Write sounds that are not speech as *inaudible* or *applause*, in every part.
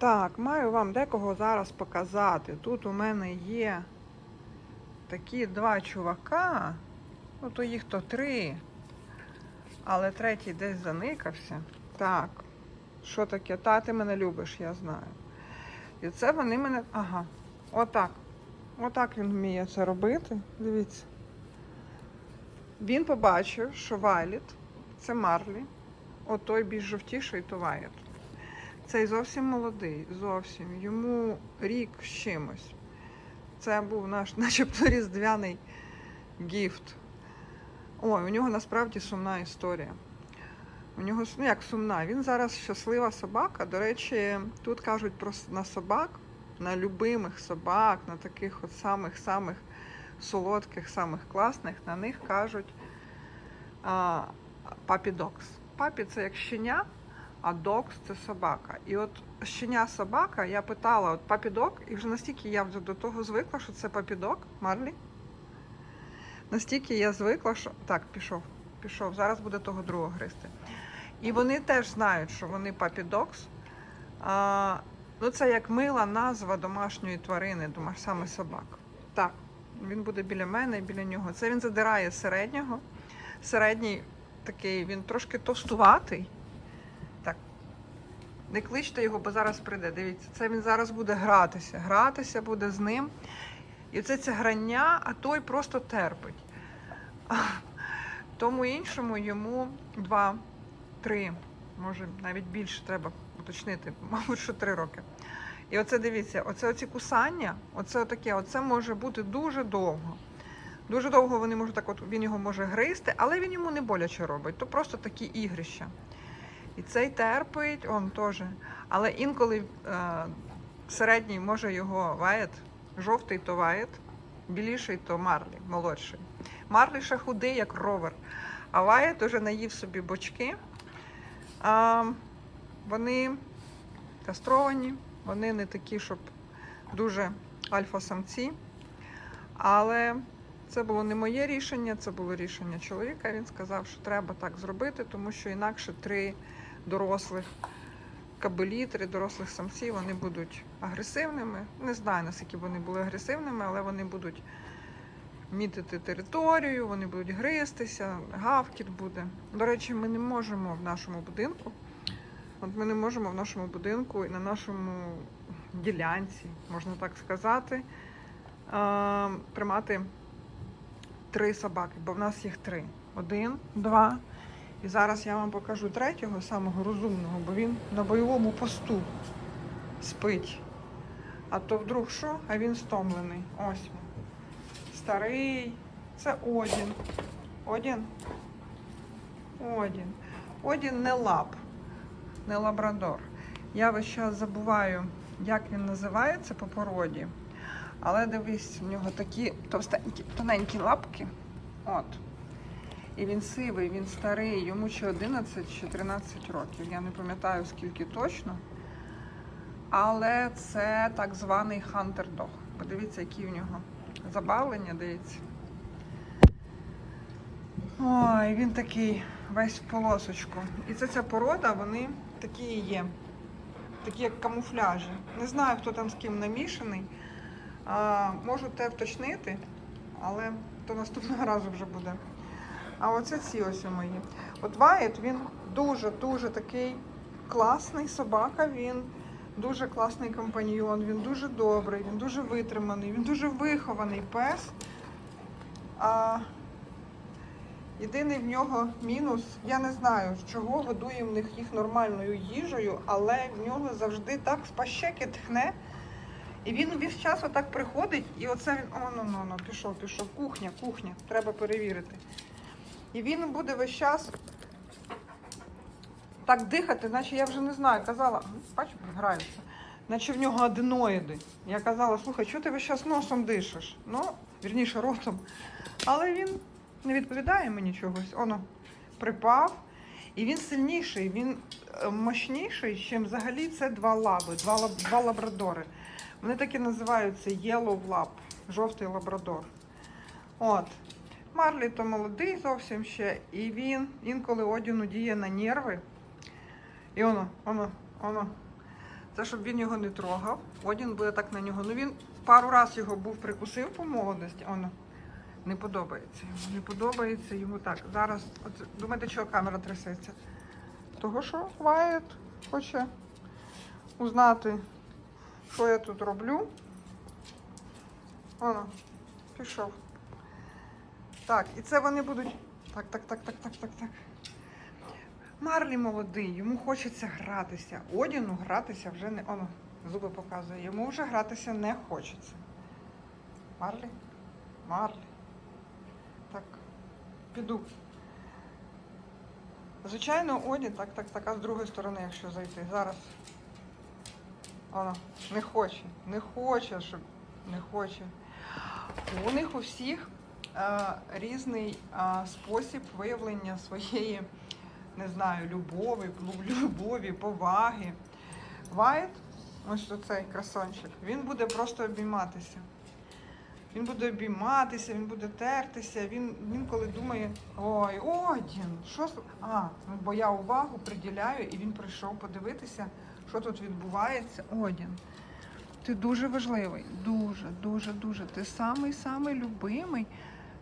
Так, маю вам декого зараз показати. Тут у мене є такі два чувака, ну то їх то три, але третій десь заникався. Так, що таке? Та ти мене любиш, я знаю. І це вони мене. Ага, отак. Отак він вміє це робити. Дивіться. Він побачив, що Вайліт це Марлі, отой більш жовтіший, то Вайет. Цей зовсім молодий, зовсім. Йому рік з чимось. Це був наш, *laughs* начебто, різдвяний гіфт. Ой, у нього насправді сумна історія. У нього ну як сумна. Він зараз щаслива собака. До речі, тут кажуть про на собак, на любимих собак, на таких от самих-самих солодких, самих класних, на них кажуть а, папі докс. Папі це як щеня, а докс це собака. І от щеня собака, я питала, от папідок, і вже настільки я вже до того звикла, що це папідок, Марлі. Настільки я звикла, що. Так, пішов, пішов. Зараз буде того другого гристи. І вони теж знають, що вони папідокс. А, ну, це як мила назва домашньої тварини, домаш, саме собак. Так, він буде біля мене і біля нього. Це він задирає середнього. Середній такий, він трошки товстуватий. Не кличте його, бо зараз прийде. Дивіться, це він зараз буде гратися. Гратися буде з ним. І це це грання, а той просто терпить. Тому іншому йому два, три, може навіть більше треба уточнити, мабуть, що три роки. І оце дивіться, оце оці кусання, оце таке, оце може бути дуже довго. Дуже довго вони можуть так, от він його може гризти, але він йому не боляче робить. То просто такі ігрища. І цей терпить, он теж. Але інколи е, середній може його ваєт, жовтий то ваєт, біліший то марлі, молодший. Марлі ще худий, як ровер. А ваєт уже наїв собі бочки. А, вони кастровані, вони не такі, щоб дуже альфа-самці. Але це було не моє рішення, це було рішення чоловіка. Він сказав, що треба так зробити, тому що інакше три дорослих кабелі, дорослих самці, вони будуть агресивними. Не знаю, наскільки вони були агресивними, але вони будуть мітити територію, вони будуть гристися, гавкіт буде. До речі, ми не можемо в нашому будинку. От ми не можемо в нашому будинку і на нашому ділянці, можна так сказати, тримати три собаки, бо в нас їх три. Один, два. І зараз я вам покажу третього, самого розумного, бо він на бойовому посту спить. А то вдруг що? А він стомлений. Ось він. Старий. Це Одін. Одін. Одін. Одін не лап, не лабрадор. Я весь час забуваю, як він називається по породі. Але дивись, в нього такі товстенькі, тоненькі лапки. От. І він сивий, він старий, йому чи 11 чи 13 років. Я не пам'ятаю скільки точно. Але це так званий хантер-дог. Подивіться, які в нього забавлення, дивіться. Ой, він такий весь в полосочку. І це ця порода, вони такі є. Такі як камуфляжі. Не знаю, хто там з ким намішаний. А, можу те вточнити, але то наступного разу вже буде. А оце ці ось у мої. От Вайт, він дуже-дуже такий класний собака, він дуже класний компаньйон, він дуже добрий, він дуже витриманий, він дуже вихований пес. А єдиний в нього мінус, я не знаю, чого годуємо в них їх нормальною їжею, але в нього завжди так з пащеки тхне. І він весь час отак приходить, і оце він. О, ну, ну, ну, пішов, пішов. Кухня, кухня, треба перевірити. І він буде весь час так дихати, наче я вже не знаю. Казала, бачу, граються, наче в нього аденоїди. Я казала, слухай, що ти весь час носом дишиш? Ну, вірніше, ротом. Але він не відповідає мені чогось. Оно припав. І він сильніший, він е, мощніший, чим взагалі це два лаби, два, лаб- два лабрадори. Вони такі називаються Yellow Lab, жовтий лабрадор. От. Марлі то молодий зовсім ще, і він інколи одіну діє на нерви. І воно, воно, воно. Це щоб він його не трогав. Один буде так на нього. Ну він пару разів його був прикусив по молодості. Оно не подобається йому. Не подобається йому так. Зараз, от, думаєте, чого камера трясеться? Того, що Вайт хоче узнати, що я тут роблю. Оно, пішов. Так, і це вони будуть. Так, так, так, так, так, так, так. Марлі молодий, йому хочеться гратися. Одіну гратися вже не. Оно, зуби показує. Йому вже гратися не хочеться. Марлі? Марлі. Так, піду. Звичайно, Одін, так, так, так, а з другої сторони, якщо зайти. Зараз. Оно, не хоче, не хоче, щоб не хоче. У них у всіх різний е, спосіб виявлення своєї, не знаю, любові, любові, поваги. Вайт, ось оцей красончик, він буде просто обійматися. Він буде обійматися, він буде тертися. Він, він коли думає, ой, Одін, що. А, ну, бо я увагу приділяю, і він прийшов подивитися, що тут відбувається. Одін. Ти дуже важливий, дуже, дуже, дуже. Ти самий самий любимий,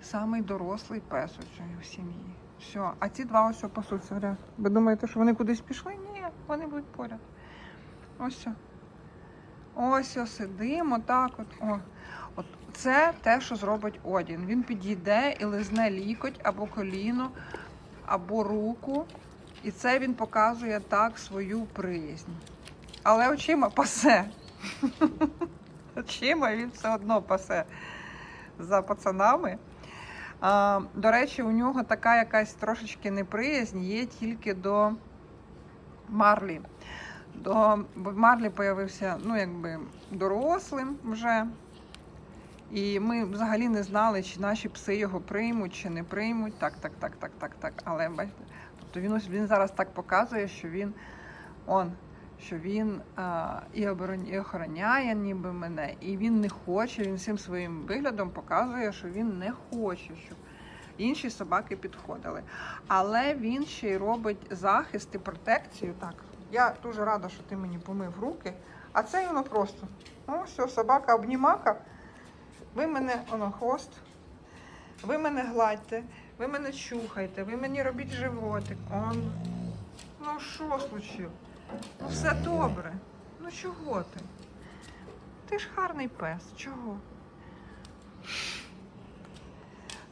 самий дорослий пес у в сім'ї. Все, а ці два ось пасуться. Гля. Ви думаєте, що вони кудись пішли? Ні, вони будуть поряд. Ось. все. Ось ось сидимо, так от. О. От це те, що зробить Одін. Він підійде і лизне лікоть або коліно, або руку. І це він показує так свою приязнь. Але очима пасе. *laughs* Очима він все одно пасе за пацанами. До речі, у нього така якась трошечки неприязнь є тільки до Марлі. До, бо Марлі появився ну, якби, дорослим вже. І ми взагалі не знали, чи наші пси його приймуть, чи не приймуть. Так, так, так, так, так, так. Але бачите, тобто він, він зараз так показує, що він он, що він а, і, оборон, охороняє ніби мене, і він не хоче, він всім своїм виглядом показує, що він не хоче, щоб інші собаки підходили. Але він ще й робить захист і протекцію. Так, я дуже рада, що ти мені помив руки. А це воно просто. Ну, все, собака обнімака. Ви мене, воно хвост. Ви мене гладьте, ви мене чухайте, ви мені робіть животик. Он. Ну що случилось? Ну все добре. Ну чого ти? Ти ж гарний пес. Чого?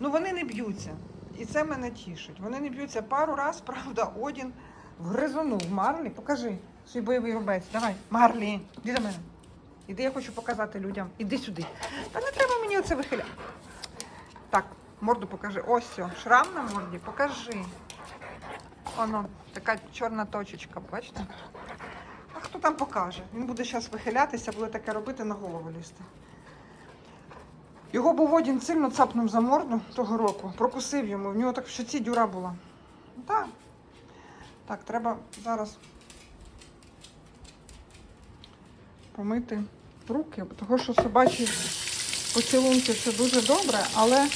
Ну вони не б'ються. І це мене тішить. Вони не б'ються пару раз, правда, Одін вгризонув. Марлі, покажи свій бойовий рубець. Давай, Марлі, іди до мене. Іди, я хочу показати людям. Іди сюди. Та не треба мені оце вихиляти. Так, морду покажи. Ось все. Шрам на морді, покажи. Оно, така чорна точечка, бачите? А хто там покаже? Він буде зараз вихилятися, буде таке робити на голову лізти. Його був один сильно цапнув за морду того року, прокусив йому, в нього так в щоці дюра була. Так. Так, треба зараз помити руки, тому що собачі поцілунки це дуже добре, але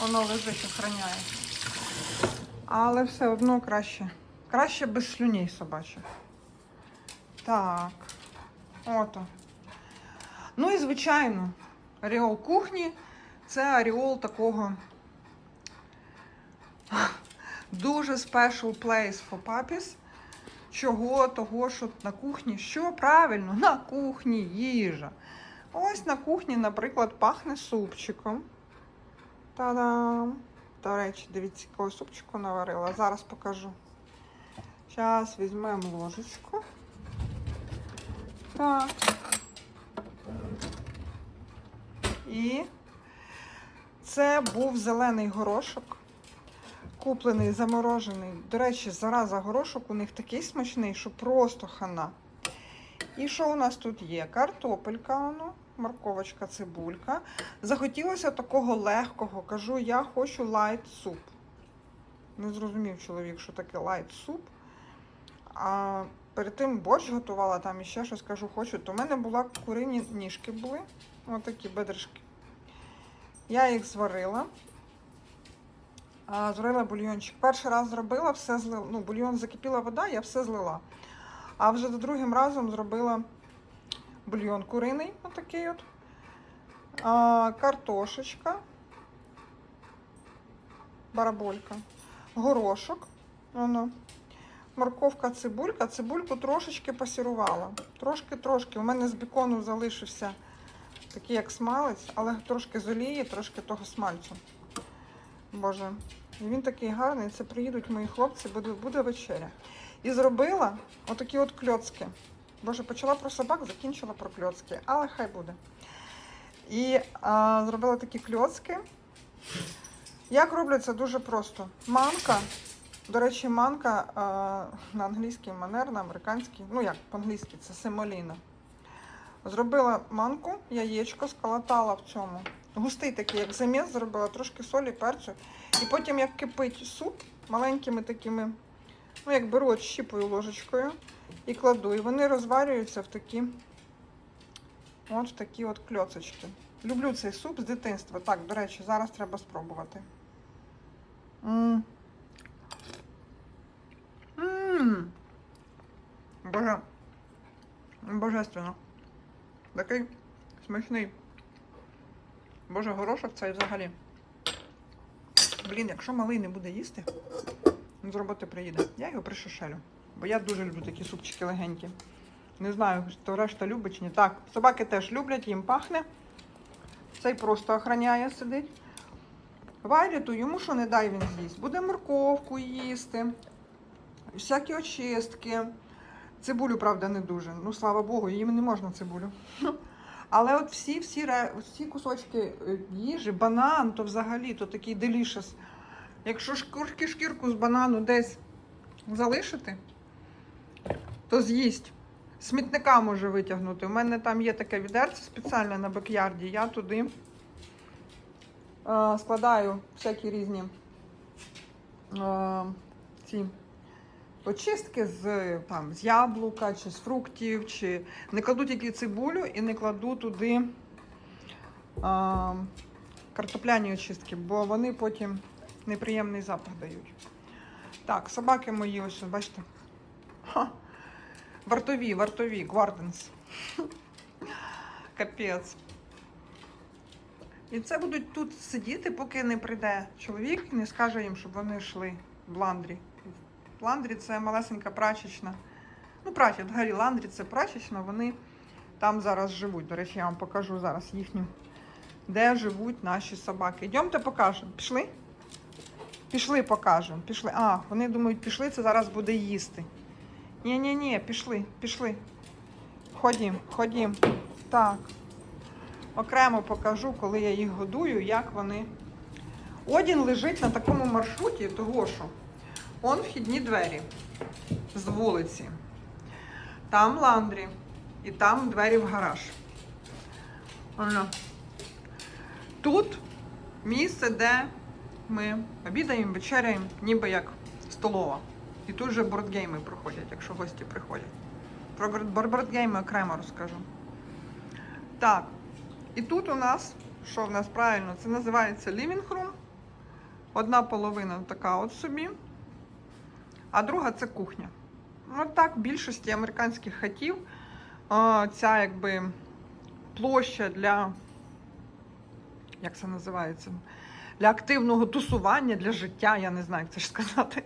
воно лежить, охороняє. Але все одно краще. Краще без слюней собачих. Так. Ото. Ну і звичайно, аріол кухні це аріол такого дуже special place for puppies. Чого? Того, що на кухні. Що правильно? На кухні їжа. Ось на кухні, наприклад, пахне супчиком. Та-дам! До речі, дивіться, якого супчику наварила. Зараз покажу. Зараз візьмемо ложечку. Так. І це був зелений горошок, куплений, заморожений. До речі, зараза горошок у них такий смачний, що просто хана. І що у нас тут є? Картопелька, воно, морковочка, цибулька. Захотілося такого легкого. Кажу, я хочу лайт суп. Не зрозумів чоловік, що таке лайт суп. А перед тим борщ готувала, там іще щось кажу, хочу. То в мене була курині ніжки були. Отакі бедришки. Я їх зварила. Зварила бульйончик. Перший раз зробила, все злила. Ну, бульйон закипіла вода, я все злила. А вже за другим разом зробила бульйон куриний, отакий от. А, картошечка, бараболька, горошок, воно, морковка, цибулька. Цибульку трошечки пасірувала. Трошки-трошки. У мене з бекону залишився такий як смалець, але трошки з олії, трошки того смальцю. Боже, і він такий гарний. Це приїдуть мої хлопці, буде, буде вечеря. І зробила отакі от кльоцки. Боже, почала про собак, закінчила про кльоцки, але хай буде. І а, зробила такі кльоцки. Як роблять це дуже просто. Манка, до речі, манка а, на англійський манер, на американський, ну як по-англійськи, це семоліна. Зробила манку, яєчко, сколотала в цьому. Густий такий, як заміс, зробила трошки солі, перцю. І потім, як кипить суп, маленькими такими, ну як беру от щіпою ложечкою і кладу. І вони розварюються в такі, от в такі от кльоцочки. Люблю цей суп з дитинства. Так, до речі, зараз треба спробувати. М. М. Боже. Божественно. Такий смачний. Боже, горошок цей взагалі. Блін, якщо малий не буде їсти, з роботи приїде. Я його пришишелю. Бо я дуже люблю такі супчики легенькі. Не знаю, хто решта любить чи ні. Так, собаки теж люблять, їм пахне. Цей просто охраняє, сидить. Вайліту йому що не дай він з'їсть. Буде морковку їсти, всякі очистки. Цибулю, правда, не дуже. Ну, слава Богу, їм не можна цибулю. Але от всі, всі, всі кусочки е, їжі, банан, то взагалі то такий делішес. Якщо шкурки шкірку з банану десь залишити, то з'їсть. Смітника може витягнути. У мене там є таке відерце спеціальне на бекярді. Я туди е, складаю всякі різні е, ці очистки з, там, з яблука чи з фруктів, чи не кладу тільки цибулю і не кладу туди а, картопляні очистки, бо вони потім неприємний запах дають. Так, собаки мої, ось, бачите. Ха. Вартові, вартові, гварденс. Капець. І це будуть тут сидіти, поки не прийде чоловік і не скаже їм, щоб вони йшли в ландрі. Ландрі це малесенька прачечна. Ну, прачет, Гаррі Ландрі це прачечна, вони там зараз живуть. До речі, я вам покажу зараз їхню, де живуть наші собаки. Йдемте покажемо. Пішли? Пішли, покажемо. Пішли. А, вони думають, пішли, це зараз буде їсти. Ні-ні-ні, пішли, пішли. Ходім, ходім. Так. Окремо покажу, коли я їх годую, як вони. Одін лежить на такому маршруті, того що. Он вхідні двері з вулиці. Там ландрі. І там двері в гараж. Тут місце, де ми обідаємо, вечеряємо, ніби як столова. І тут же бордгейми проходять, якщо гості приходять. Про бордгейми окремо розкажу. Так. І тут у нас, що в нас правильно, це називається living room. Одна половина така от собі а друга це кухня. От так в більшості американських хатів ця якби площа для, як це називається, для активного тусування, для життя, я не знаю, як це ж сказати.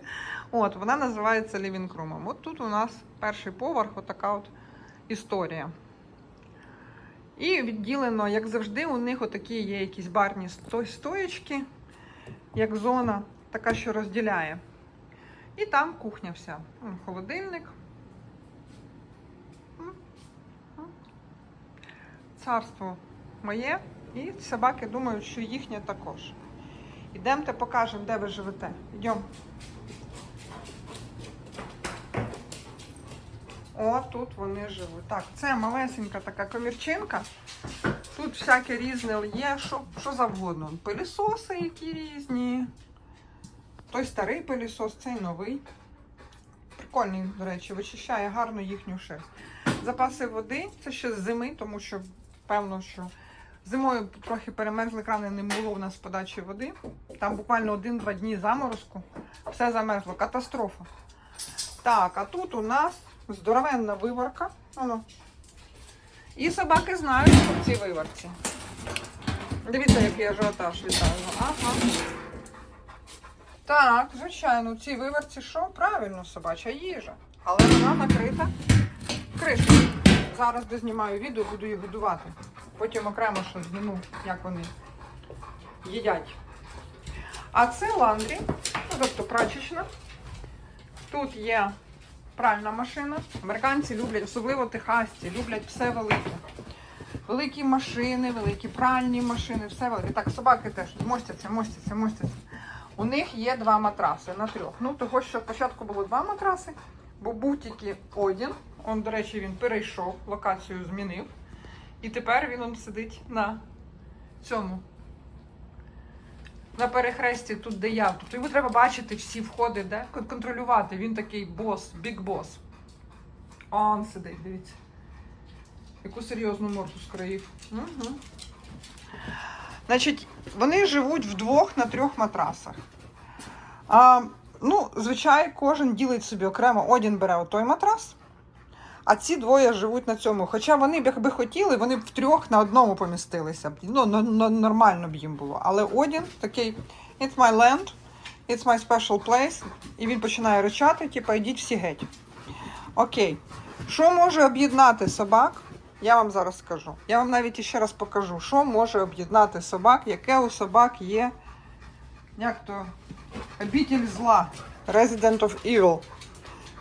От, вона називається лівінг-румом. От тут у нас перший поверх, отака от історія. І відділено, як завжди, у них отакі є якісь барні сто- стоячки, як зона, така, що розділяє. І там кухня вся. Холодильник. Царство моє. І собаки думають, що їхнє також. Ідемте покажемо, де ви живете. Йдемо. О, тут вони живуть. Так, це малесенька така комірчинка. Тут всяке різне є, що, що завгодно. Пилісоси які різні. Той старий пилісос, цей новий. Прикольний, до речі, вичищає гарно їхню шерсть. Запаси води це ще з зими, тому що певно, що зимою трохи перемерзли крани, не було у нас подачі води. Там буквально один-два дні заморозку. Все замерзло. Катастрофа. Так, а тут у нас здоровенна виварка. Воно. І собаки знають про ці виварці. Дивіться, який ажіотаж вітаю. Ага. Так, звичайно, в цій виварці що? Правильно, собача їжа. Але вона накрита кришкою. Зараз дознімаю відео, буду їх годувати. Потім окремо що зніму, як вони їдять. А це ландрі, ну, тобто прачечна. Тут є пральна машина. Американці люблять, особливо техасці, люблять все велике. Великі машини, великі пральні машини, все велике. Так, собаки теж мостяться, мостяться, мостяться. У них є два матраси на трьох. Ну, того, що спочатку було два матраси, бо був тільки один. Он, до речі, він перейшов, локацію змінив. І тепер він он сидить на цьому. На перехресті, тут де я. Тобто йому треба бачити всі входи, де контролювати. Він такий бос, бік бос. Он сидить, дивіться. Яку серйозну морду скроїв. Угу. Значить, вони живуть вдвох на трьох матрасах. А, ну, звичайно, кожен ділить собі окремо. Один бере той матрас, а ці двоє живуть на цьому. Хоча вони б якби хотіли, вони б втрьох на одному помістилися. б. Ну, но- но- нормально б їм було. Але Одін такий, it's my land, it's my special place. І він починає ричати, типу, йдіть всі геть. Окей. Що може об'єднати собак? Я вам зараз скажу. Я вам навіть іще раз покажу, що може об'єднати собак, яке у собак є. Як то обітель зла. Resident of Evil.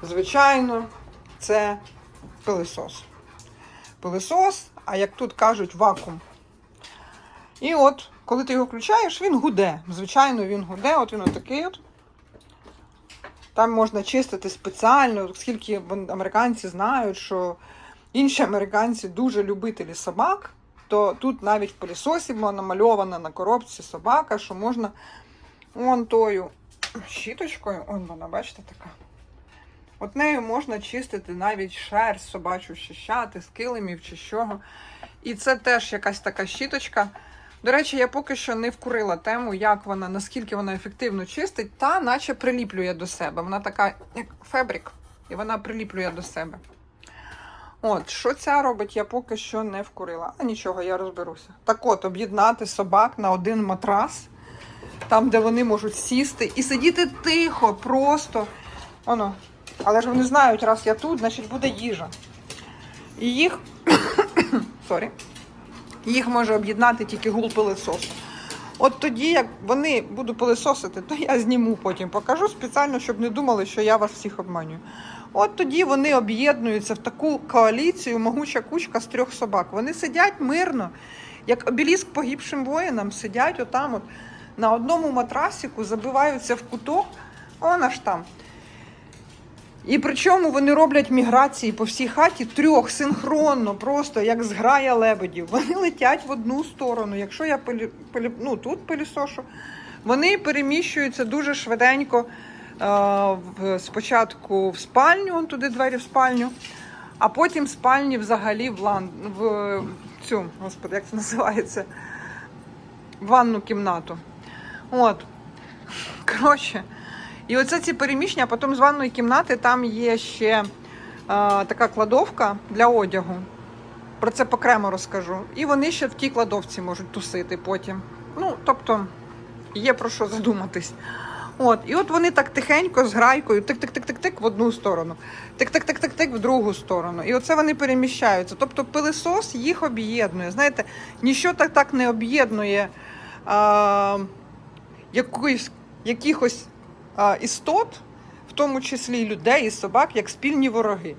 Звичайно, це пилисос. Пилисос, а як тут кажуть, вакуум. І от, коли ти його включаєш, він гуде. Звичайно, він гуде, от він отакий от. Там можна чистити спеціально, оскільки американці знають, що інші американці дуже любителі собак, то тут навіть в пилісосі була намальована на коробці собака, що можна он тою щіточкою, он вона, бачите, така. От нею можна чистити навіть шерсть собачу, щищати з килимів чи чого. І це теж якась така щіточка. До речі, я поки що не вкурила тему, як вона, наскільки вона ефективно чистить, та наче приліплює до себе. Вона така, як фабрик, і вона приліплює до себе. От, що ця робить, я поки що не вкурила. А нічого, я розберуся. Так от, об'єднати собак на один матрас, там, де вони можуть сісти і сидіти тихо, просто. Оно. Але ж вони знають, раз я тут, значить буде їжа. І їх. *coughs* Сорі. Їх може об'єднати тільки гул пилисосу. От тоді, як вони буду пилисосити, то я зніму потім покажу спеціально, щоб не думали, що я вас всіх обманюю. От тоді вони об'єднуються в таку коаліцію, могуча кучка з трьох собак. Вони сидять мирно, як обеліск погибшим воїнам, сидять отам от на одному матрасику, забиваються в куток, вона ж там. І причому вони роблять міграції по всій хаті трьох синхронно, просто як зграя лебедів. Вони летять в одну сторону. Якщо я пилі, пилі, ну, тут пилісошу, вони переміщуються дуже швиденько е, спочатку в спальню, он туди двері в спальню, а потім в спальні взагалі в, лан, в цю, господи, як це називається? В ванну кімнату. От. Коротше. І оце ці переміщення, а потім з ванної кімнати там є ще е, така кладовка для одягу. Про це окремо розкажу. І вони ще в тій кладовці можуть тусити потім. Ну, тобто, є про що задуматись. От, і от вони так тихенько з грайкою, тик-тик-тик-тик-тик в одну сторону, тик-тик-тик-тик-тик в другу сторону. І оце вони переміщаються. Тобто пилисос їх об'єднує. Знаєте, ніщо так так не об'єднує якоїсь, якихось істот, в тому числі і людей і собак, як спільні вороги.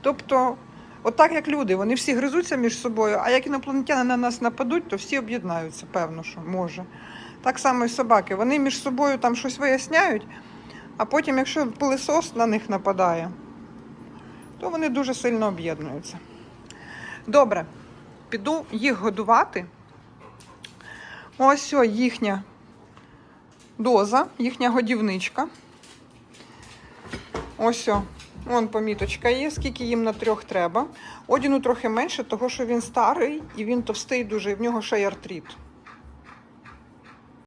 Тобто, отак як люди, вони всі гризуться між собою, а як інопланетяни на нас нападуть, то всі об'єднаються, певно, що може. Так само і собаки. Вони між собою там щось виясняють, а потім, якщо пилисос на них нападає, то вони дуже сильно об'єднуються. Добре, піду їх годувати. Ось о, їхня доза, їхня годівничка. Ось о, вон поміточка є, скільки їм на трьох треба. Одіну трохи менше, того що він старий і він товстий дуже, і в нього ще й артрит.